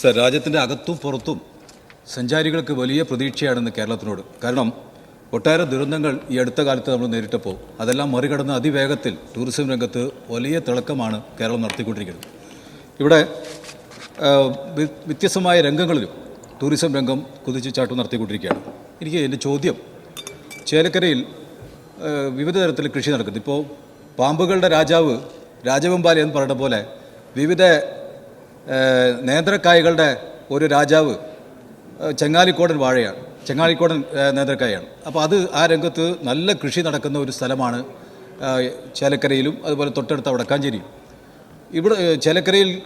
Sir രാജ്യത്തിന്റെ അകത്തും പുറത്തും സഞ്ചാരികൾക്ക് വലിയ പ്രതീക്ഷയാണെന്ന് കേരളത്തിനോട്. കാരണം ഒട്ടേറെ ദുരന്തങ്ങൾ ഈ അടുത്ത കാലത്ത് നമ്മൾ നേരിട്ടപ്പോൾ അതെല്ലാം മറികടന്ന് അതിവേഗത്തിൽ ടൂറിസം രംഗത്ത് വലിയ തിളക്കമാണ് കേരളം നടത്തിക്കൊണ്ടിരിക്കുന്നത്. ഇവിടെ വ്യത്യസ്തമായ രംഗങ്ങളിലും ടൂറിസം രംഗം കുതിച്ചു ചാട്ടം നടത്തിക്കൊണ്ടിരിക്കുകയാണ്. എനിക്ക് എന്റെ ചോദ്യം ചേലക്കരയിൽ വിവിധ തരത്തിൽ കൃഷി നടക്കുന്നു. ഇപ്പോൾ പാമ്പുകളുടെ രാജാവ് രാജവെമ്പാലി എന്ന് പറയുന്ന പോലെ വിവിധ നേന്ത്രക്കായകളുടെ ഒരു രാജാവ് ചെങ്ങാലിക്കോടൻ വാഴയാണ്. ചെങ്ങാലിക്കോടൻ നേന്ത്രക്കായാണ്. അപ്പോൾ അത് ആ രംഗത്ത് നല്ല കൃഷി നടക്കുന്ന ഒരു സ്ഥലമാണ് ചേലക്കരയിലും അതുപോലെ തൊട്ടടുത്ത വടക്കാഞ്ചേരിയും ഇവിടെ ചേലക്കരയിൽ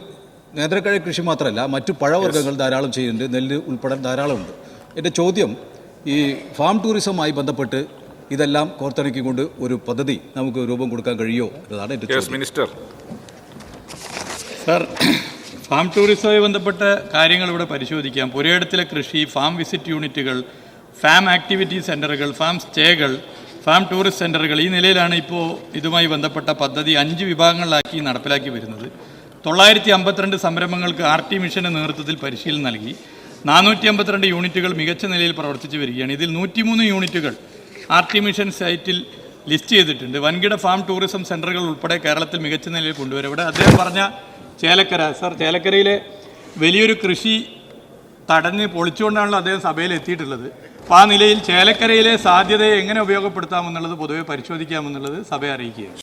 നേന്ത്രക്കായ കൃഷി മാത്രമല്ല മറ്റു പഴവർഗങ്ങൾ ധാരാളം ചെയ്യുന്നുണ്ട് നെല്ല് ഉൾപ്പെടെ ധാരാളമുണ്ട്. എന്റെ ചോദ്യം ഈ ഫാം ടൂറിസവുമായി ബന്ധപ്പെട്ട് ഇതെല്ലാം കോർത്തിണക്കിക്കൊണ്ട് ഒരു പദ്ധതി നമുക്ക് രൂപം കൊടുക്കാൻ കഴിയുമോ എന്നതാണ് എന്റെ ചോദ്യം. മിനിസ്റ്റർ സാർ ഫാം ടൂറിസവുമായി ബന്ധപ്പെട്ട കാര്യങ്ങൾ ഇവിടെ പരിശോധിക്കാം. പുരയിടത്തിലെ കൃഷി ഫാം വിസിറ്റ് യൂണിറ്റുകൾ ഫാം ആക്ടിവിറ്റി സെന്ററുകൾ ഫാം സ്റ്റേകൾ ഫാം ടൂറിസ്റ്റ് സെന്ററുകൾ ഈ നിലയിലാണ് ഇപ്പോൾ ഇതുമായി ബന്ധപ്പെട്ട പദ്ധതി അഞ്ച് വിഭാഗങ്ങളിലാക്കി നടപ്പിലാക്കി വരുന്നത്. തൊള്ളായിരത്തി അമ്പത്തിരണ്ട് സംരംഭങ്ങൾക്ക് ആർ ടി മിഷന്റെ നേതൃത്വത്തിൽ പരിശീലനം നൽകി. നാനൂറ്റി അമ്പത്തിരണ്ട് യൂണിറ്റുകൾ മികച്ച നിലയിൽ പ്രവർത്തിച്ചു വരികയാണ്. ഇതിൽ നൂറ്റിമൂന്ന് യൂണിറ്റുകൾ ആർ ടി മിഷൻ സൈറ്റിൽ ലിസ്റ്റ് ചെയ്തിട്ടുണ്ട്. വൻകിട ഫാം ടൂറിസം സെന്ററുകൾ ഉൾപ്പെടെ കേരളത്തിൽ മികച്ച നിലയിൽ കൊണ്ടുവരും. ഇവിടെ അദ്ദേഹം പറഞ്ഞ ചേലക്കര. സർ ചേലക്കരയിലെ വലിയൊരു കൃഷി തടഞ്ഞ് പൊളിച്ചുകൊണ്ടാണല്ലോ അദ്ദേഹം സഭയിൽ എത്തിയിട്ടുള്ളത്. അപ്പോൾ ആ നിലയിൽ ചേലക്കരയിലെ സാധ്യതയെ എങ്ങനെ ഉപയോഗപ്പെടുത്താമെന്നുള്ളത് പൊതുവെ പരിശോധിക്കാമെന്നുള്ളത് സഭയെ അറിയിക്കുകയാണ്.